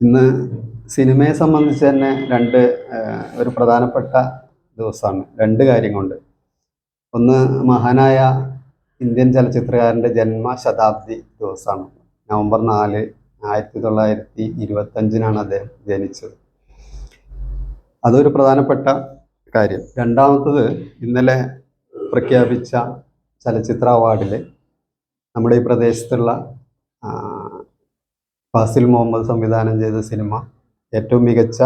ഇന്ന് സിനിമയെ സംബന്ധിച്ച് തന്നെ രണ്ട് ഒരു പ്രധാനപ്പെട്ട ദിവസമാണ്. രണ്ട് കാര്യം കൊണ്ട്. ഒന്ന് മഹാനായ ഇന്ത്യൻ ചലച്ചിത്രകാരന്റെ ജന്മശതാബ്ദി ദിവസമാണ്. നവംബർ നാല് ആയിരത്തി തൊള്ളായിരത്തി ഇരുപത്തഞ്ചിനാണ് അദ്ദേഹം ജനിച്ചത്. അതൊരു പ്രധാനപ്പെട്ട കാര്യം. രണ്ടാമത്തത് ഇന്നലെ പ്രഖ്യാപിച്ച ചലച്ചിത്ര അവാർഡിൽ നമ്മുടെ ഈ പ്രദേശത്തുള്ള ഫാസിൽ മുഹമ്മദ് സംവിധാനം ചെയ്ത സിനിമ ഏറ്റവും മികച്ച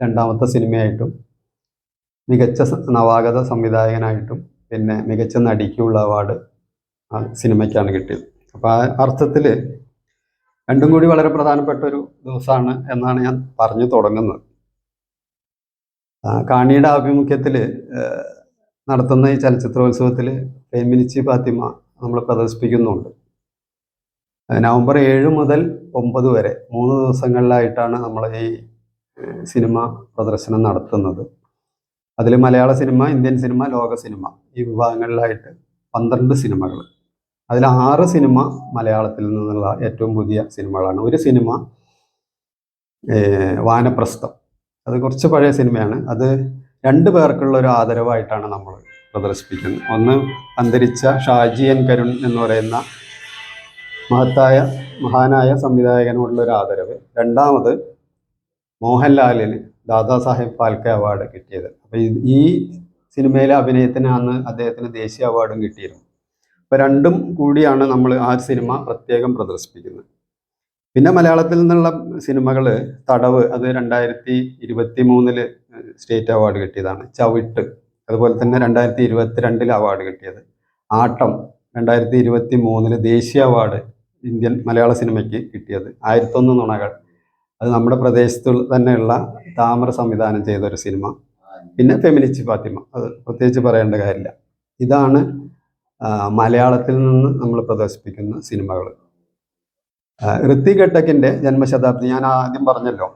രണ്ടാമത്തെ സിനിമയായിട്ടും മികച്ച നവാഗത സംവിധായകനായിട്ടും പിന്നെ മികച്ച നടിക്കുള്ള അവാർഡ് ആ സിനിമയ്ക്കാണ് കിട്ടിയത്. അപ്പോൾ ആ അർത്ഥത്തിൽ രണ്ടും കൂടി വളരെ പ്രധാനപ്പെട്ട ഒരു ദിവസമാണ് എന്നാണ് ഞാൻ പറഞ്ഞു തുടങ്ങുന്നത്. കാണിയുടെ ആഭിമുഖ്യത്തിൽ നടത്തുന്ന ഈ ചലച്ചിത്രോത്സവത്തിൽ പേമിനിച്ചി ഫാത്തിമ നമ്മൾ പ്രദർശിപ്പിക്കുന്നുണ്ട്. നവംബർ ഏഴ് മുതൽ ഒമ്പത് വരെ മൂന്ന് ദിവസങ്ങളിലായിട്ടാണ് നമ്മൾ ഈ സിനിമ പ്രദർശനം നടത്തുന്നത്. അതിൽ മലയാള സിനിമ ഇന്ത്യൻ സിനിമ ലോക സിനിമ ഈ വിഭാഗങ്ങളിലായിട്ട് പന്ത്രണ്ട് സിനിമകൾ അതിൽ ആറ് സിനിമ മലയാളത്തിൽ നിന്നുള്ള ഏറ്റവും പുതിയ സിനിമകളാണ്. ഒരു സിനിമ വാനപ്രസ്ഥം. അത് കുറച്ച് പഴയ സിനിമയാണ്. അത് രണ്ട് പേർക്കുള്ള ഒരു ആദരവായിട്ടാണ് നമ്മൾ പ്രദർശിപ്പിക്കുന്നത്. ഒന്ന് അന്തരിച്ച ഷാജി എൻ കരുൺ എന്ന് പറയുന്ന മഹത്തായ മഹാനായ സംവിധായകനോടുള്ള ഒരു ആദരവ്. രണ്ടാമത് മോഹൻലാലിന് ദാദാസാഹേബ് ഫാൽക്കെ അവാർഡ് കിട്ടിയത്. അപ്പോൾ ഈ സിനിമയിലെ അഭിനയത്തിനാണ് അദ്ദേഹത്തിന് ദേശീയ അവാർഡും കിട്ടിയിരുന്നു. അപ്പോൾ രണ്ടും കൂടിയാണ് നമ്മൾ ആ സിനിമ പ്രത്യേകം പ്രദർശിപ്പിക്കുന്നത്. പിന്നെ മലയാളത്തിൽ നിന്നുള്ള സിനിമകൾ തടവ് അത് രണ്ടായിരത്തി ഇരുപത്തി മൂന്നിൽ സ്റ്റേറ്റ് അവാർഡ് കിട്ടിയതാണ്. ചവിട്ട് അതുപോലെ തന്നെ രണ്ടായിരത്തി ഇരുപത്തിരണ്ടിൽ അവാർഡ് കിട്ടിയത്. ആട്ടം രണ്ടായിരത്തി ഇരുപത്തി മൂന്നിൽ ദേശീയ അവാർഡ് ഇന്ത്യൻ മലയാള സിനിമയ്ക്ക് കിട്ടിയത്. ആയിരത്തൊന്ന് നുണകൾ. അത് നമ്മുടെ പ്രദേശത്ത് തന്നെയുള്ള താമര സംവിധാനം ചെയ്ത ഒരു സിനിമ. പിന്നെ ഫെമിനിസ്റ്റ് ഫാത്തിമ. അത് പ്രത്യേകിച്ച് പറയേണ്ട കാര്യമില്ല. ഇതാണ് മലയാളത്തിൽ നിന്ന് നമ്മൾ പ്രദർശിപ്പിക്കുന്ന സിനിമകൾ. ഋത്തിക് ഘട്ടക്കിന്റെ ജന്മശതാബ്ദി ഞാൻ ആദ്യം പറഞ്ഞല്ലോ.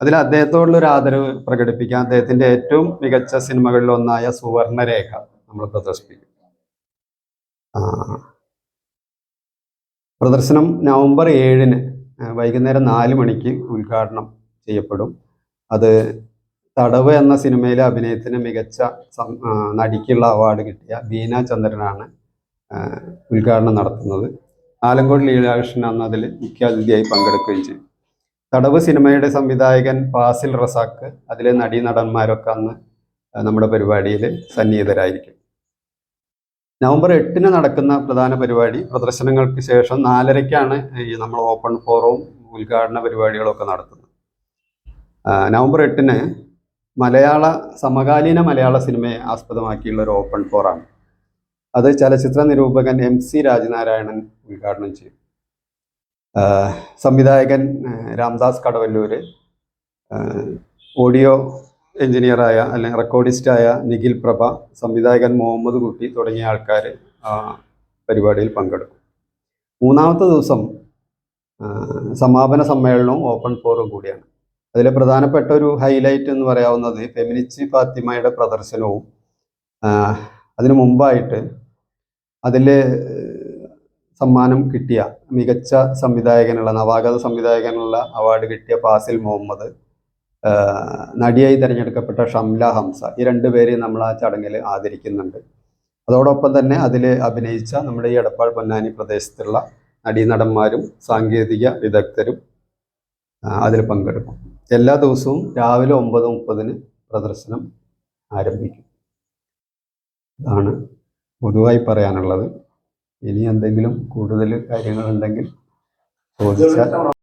അതിൽ അദ്ദേഹത്തോടുള്ള ഒരു ആദരവ് പ്രകടിപ്പിക്കാൻ അദ്ദേഹത്തിന്റെ ഏറ്റവും മികച്ച സിനിമകളിൽ ഒന്നായ സുവർണരേഖ നമ്മൾ പ്രദർശിപ്പിക്കും. പ്രദർശനം നവംബർ ഏഴിന് വൈകുന്നേരം നാല് മണിക്ക് ഉദ്ഘാടനം ചെയ്യപ്പെടും. അത് തടവ് എന്ന സിനിമയിലെ അഭിനയത്തിന് മികച്ച നടിക്കുള്ള അവാർഡ് കിട്ടിയ ബീന ചന്ദ്രനാണ് ഉദ്ഘാടനം നടത്തുന്നത്. ആലങ്കോട് ലീലാകൃഷ്ണൻ അതിൽ മുഖ്യാതിഥിയായി പങ്കെടുക്കുകയും ചെയ്യും. തടവ് സിനിമയുടെ സംവിധായകൻ ഫാസിൽ റസാക്ക് അതിലെ നടീ നടന്മാരൊക്കെ അന്ന് നമ്മുടെ പരിപാടിയിൽ സന്നിഹിതരായിരിക്കും. നവംബർ എട്ടിന് നടക്കുന്ന പ്രധാന പരിപാടി പ്രദർശനങ്ങൾക്ക് ശേഷം നാലരയ്ക്കാണ് ഈ നമ്മൾ ഓപ്പൺ ഫോറവും ഉദ്ഘാടന പരിപാടികളൊക്കെ നടത്തുന്നത്. നവംബർ എട്ടിന് മലയാള സമകാലീന മലയാള സിനിമയെ ആസ്പദമാക്കിയുള്ള ഒരു ഓപ്പൺ ഫോറാണ്. അത് ചലച്ചിത്ര നിരൂപകൻ എം സി രാജനാരായണൻ ഉദ്ഘാടനം ചെയ്യും. സംവിധായകൻ രാംദാസ് കടവല്ലൂർ ഓഡിയോ എഞ്ചിനീയറായ അല്ലെങ്കിൽ റെക്കോർഡിസ്റ്റായ നിഖിൽ പ്രഭ സംവിധായകൻ മുഹമ്മദ് കുട്ടി തുടങ്ങിയ ആൾക്കാർ പരിപാടിയിൽ പങ്കെടുക്കും. മൂന്നാമത്തെ ദിവസം സമാപന സമ്മേളനവും ഓപ്പൺ ഫോറും കൂടിയാണ്. അതിലെ പ്രധാനപ്പെട്ട ഒരു ഹൈലൈറ്റ് എന്ന് പറയാവുന്നത് ഫെമിനിസ്റ്റ് ഫാത്തിമയുടെ പ്രദർശനവും അതിനു മുമ്പായിട്ട് അതിൽ സമ്മാനം കിട്ടിയ മികച്ച സംവിധായകനുള്ള നവാഗത സംവിധായകനുള്ള അവാർഡ് കിട്ടിയ ഫാസിൽ മുഹമ്മദ് നടിയായി തിരഞ്ഞെടുക്കപ്പെട്ട ഷംല ഹംസ. ഈ രണ്ടുപേരെയും നമ്മൾ ആ ചടങ്ങിൽ ആദരിക്കുന്നുണ്ട്. അതോടൊപ്പം തന്നെ അതിൽ അഭിനയിച്ച നമ്മുടെ ഈ എടപ്പാൾ പൊന്നാനി പ്രദേശത്തുള്ള നടീനടന്മാരും സാങ്കേതിക വിദഗ്ധരും അതിൽ പങ്കെടുക്കും. എല്ലാ ദിവസവും രാവിലെ ഒമ്പത് മുപ്പതിന് പ്രദർശനം ആരംഭിക്കും. ഇതാണ് പൊതുവായി പറയാനുള്ളത്. ഇനി എന്തെങ്കിലും കൂടുതൽ കാര്യങ്ങളുണ്ടെങ്കിൽ ചോദിച്ചാൽ